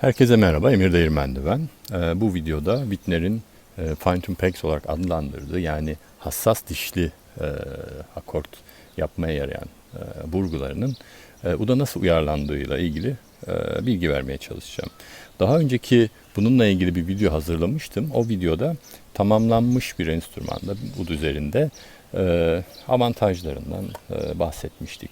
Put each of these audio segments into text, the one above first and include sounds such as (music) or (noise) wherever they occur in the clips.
Herkese merhaba, Emir Değirmendi ben. Ee, bu videoda Wittner'in e, Fine Tune Pegs olarak adlandırdığı yani hassas dişli e, akort yapmaya yarayan e, burgularının e, UD'a nasıl uyarlandığıyla ilgili e, bilgi vermeye çalışacağım. Daha önceki bununla ilgili bir video hazırlamıştım. O videoda tamamlanmış bir enstrümanda UD üzerinde e, avantajlarından e, bahsetmiştik.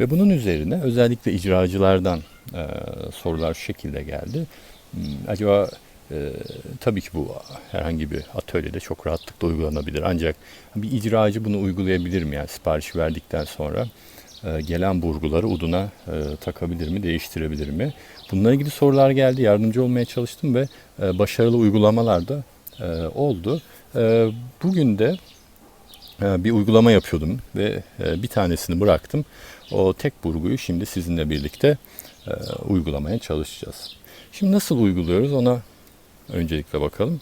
Ve bunun üzerine özellikle icracılardan e, sorular şu şekilde geldi. Hmm, Acaba e, tabii ki bu herhangi bir atölyede çok rahatlıkla uygulanabilir. Ancak bir icracı bunu uygulayabilir mi? Yani sipariş verdikten sonra e, gelen burguları uduna e, takabilir mi, değiştirebilir mi? Bununla ilgili sorular geldi. Yardımcı olmaya çalıştım ve e, başarılı uygulamalar da e, oldu. E, bugün de e, bir uygulama yapıyordum ve e, bir tanesini bıraktım. O tek burguyu şimdi sizinle birlikte e, uygulamaya çalışacağız. Şimdi nasıl uyguluyoruz ona öncelikle bakalım.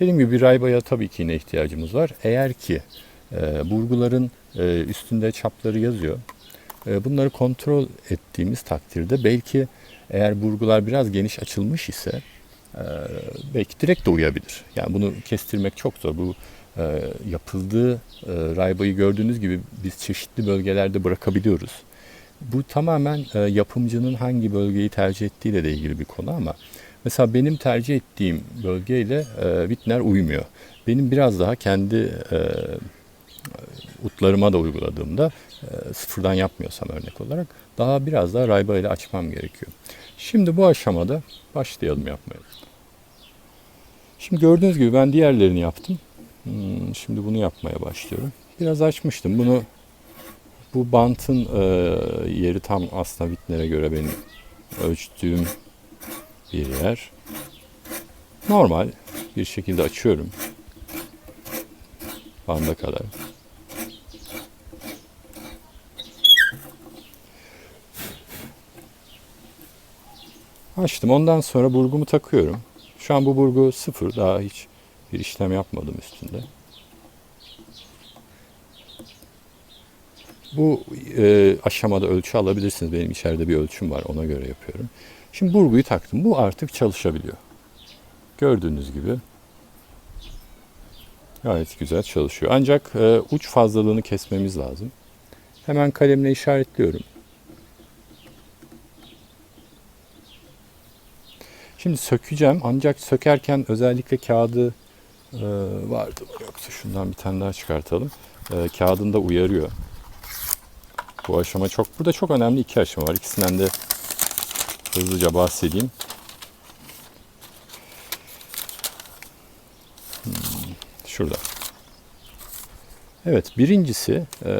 Dediğim gibi bir raybaya tabii ki yine ihtiyacımız var. Eğer ki e, burguların e, üstünde çapları yazıyor. E, bunları kontrol ettiğimiz takdirde belki eğer burgular biraz geniş açılmış ise e, belki direkt de uyabilir. Yani bunu kestirmek çok zor. Bu e, yapıldığı e, raybayı gördüğünüz gibi biz çeşitli bölgelerde bırakabiliyoruz. Bu tamamen e, yapımcının hangi bölgeyi tercih ettiğiyle de ilgili bir konu ama mesela benim tercih ettiğim bölgeyle e, Wittner uymuyor. Benim biraz daha kendi e, utlarıma da uyguladığımda e, sıfırdan yapmıyorsam örnek olarak daha biraz daha rayba ile açmam gerekiyor. Şimdi bu aşamada başlayalım yapmaya. Şimdi gördüğünüz gibi ben diğerlerini yaptım. Hmm, Şimdi bunu yapmaya başlıyorum. Biraz açmıştım. Bunu bu bantın e, yeri tam aslında Wittner'e göre benim ölçtüğüm bir yer. Normal bir şekilde açıyorum. Banda kadar. Açtım. Ondan sonra burgumu takıyorum. Şu an bu burgu sıfır. Daha hiç bir işlem yapmadım üstünde. Bu e, aşamada ölçü alabilirsiniz. Benim içeride bir ölçüm var. Ona göre yapıyorum. Şimdi burguyu taktım. Bu artık çalışabiliyor. Gördüğünüz gibi gayet güzel çalışıyor. Ancak e, uç fazlalığını kesmemiz lazım. Hemen kalemle işaretliyorum. Şimdi sökeceğim ancak sökerken özellikle kağıdı e, vardı mı yoksa şundan bir tane daha çıkartalım. E, kağıdında uyarıyor. Bu aşama çok, burada çok önemli iki aşama var. İkisinden de hızlıca bahsedeyim. Hmm, Şurada. Evet birincisi e,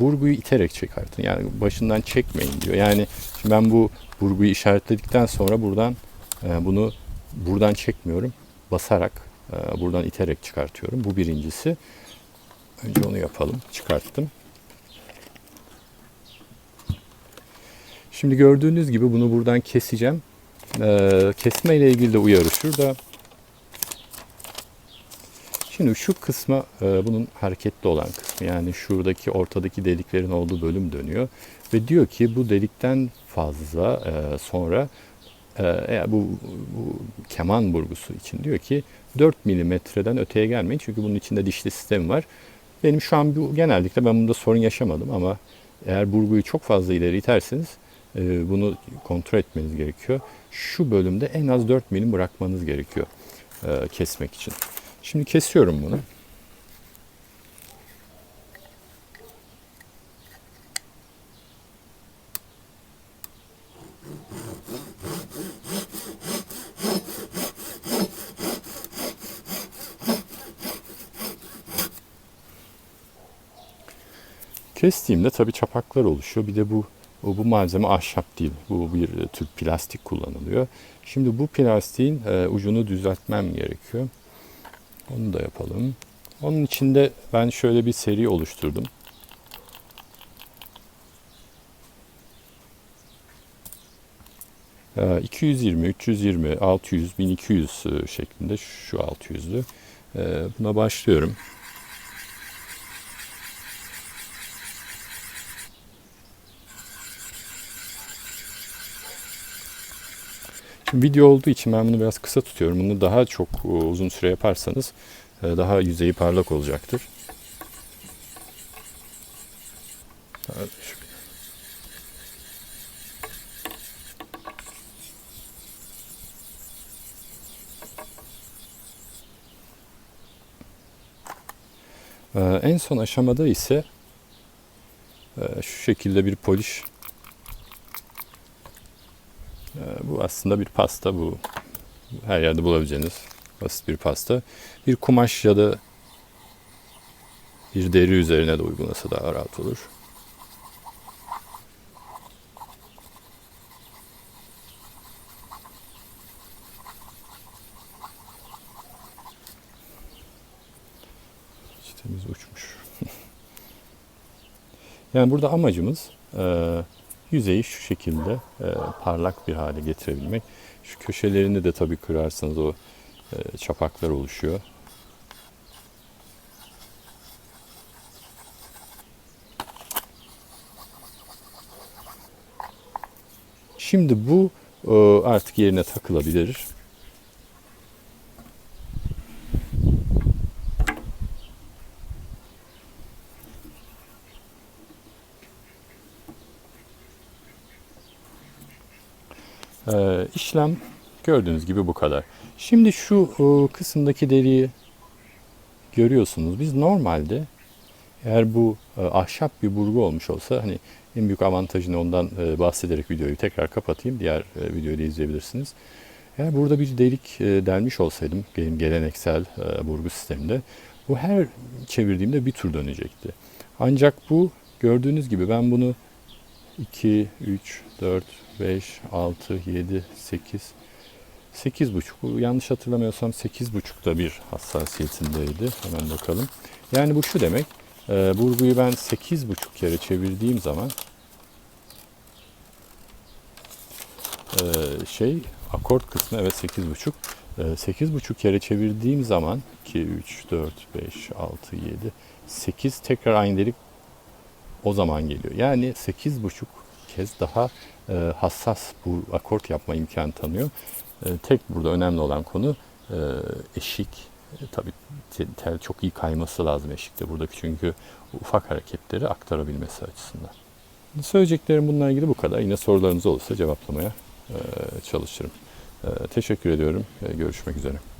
burguyu iterek çıkartın. Yani başından çekmeyin diyor. Yani şimdi ben bu burguyu işaretledikten sonra buradan e, bunu buradan çekmiyorum. Basarak e, buradan iterek çıkartıyorum. Bu birincisi. Önce onu yapalım. Çıkarttım. Şimdi gördüğünüz gibi bunu buradan keseceğim. E, kesme ile ilgili de uyarı şurada. Şimdi şu kısma e, bunun hareketli olan kısmı yani şuradaki ortadaki deliklerin olduğu bölüm dönüyor ve diyor ki bu delikten fazla e, sonra e, eğer bu, bu keman burgusu için diyor ki 4 milimetreden öteye gelmeyin çünkü bunun içinde dişli sistemi var. Benim şu an bu genellikle ben bunda sorun yaşamadım ama eğer burguyu çok fazla ileri iterseniz e, bunu kontrol etmeniz gerekiyor. Şu bölümde en az 4 milim bırakmanız gerekiyor e, kesmek için. Şimdi kesiyorum bunu. Kestiğimde tabii çapaklar oluşuyor. Bir de bu bu, malzeme ahşap değil. Bu bir tür plastik kullanılıyor. Şimdi bu plastiğin e, ucunu düzeltmem gerekiyor. Onu da yapalım. Onun içinde ben şöyle bir seri oluşturdum. Ee, 220, 320, 600, 1200 e, şeklinde şu 600'lü. Ee, Buna başlıyorum. Video olduğu için ben bunu biraz kısa tutuyorum. Bunu daha çok e, uzun süre yaparsanız e, daha yüzeyi parlak olacaktır. Ee, en son aşamada ise e, şu şekilde bir polish. Ee, bu aslında bir pasta bu. Her yerde bulabileceğiniz basit bir pasta. Bir kumaş ya da bir deri üzerine de uygulansa daha rahat olur. Çitemiz uçmuş. (laughs) yani burada amacımız e, yüzeyi şu şekilde e, parlak bir hale getirebilmek. Şu köşelerini de tabii kırarsanız o e, çapaklar oluşuyor. Şimdi bu e, artık yerine takılabilir. Ee, işlem gördüğünüz gibi bu kadar. Şimdi şu e, kısımdaki deriyi görüyorsunuz. Biz normalde eğer bu e, ahşap bir burgu olmuş olsa hani en büyük avantajını ondan e, bahsederek videoyu tekrar kapatayım. Diğer e, videoyu da izleyebilirsiniz. Eğer burada bir delik e, delmiş olsaydım geleneksel e, burgu sisteminde bu her çevirdiğimde bir tur dönecekti. Ancak bu gördüğünüz gibi ben bunu 2, 3, 4, 5, 6, 7, 8, 8 buçuk. Bu yanlış hatırlamıyorsam 8 buçukta bir hassasiyetindeydi. Hemen bakalım. Yani bu şu demek. E, burguyu ben 8 buçuk kere çevirdiğim zaman e, şey akort kısmı evet 8 buçuk. E, 8 buçuk kere çevirdiğim zaman 2, 3, 4, 5, 6, 7, 8 tekrar aynı delik o zaman geliyor. Yani 8 buçuk kez daha e, hassas bu akort yapma imkanı tanıyor. E, tek burada önemli olan konu e, eşik. E, tabii te- tel çok iyi kayması lazım eşikte buradaki çünkü ufak hareketleri aktarabilmesi açısından. Söyleyeceklerim bununla ilgili bu kadar. Yine sorularınız olursa cevaplamaya e, çalışırım. E, teşekkür ediyorum. E, görüşmek üzere.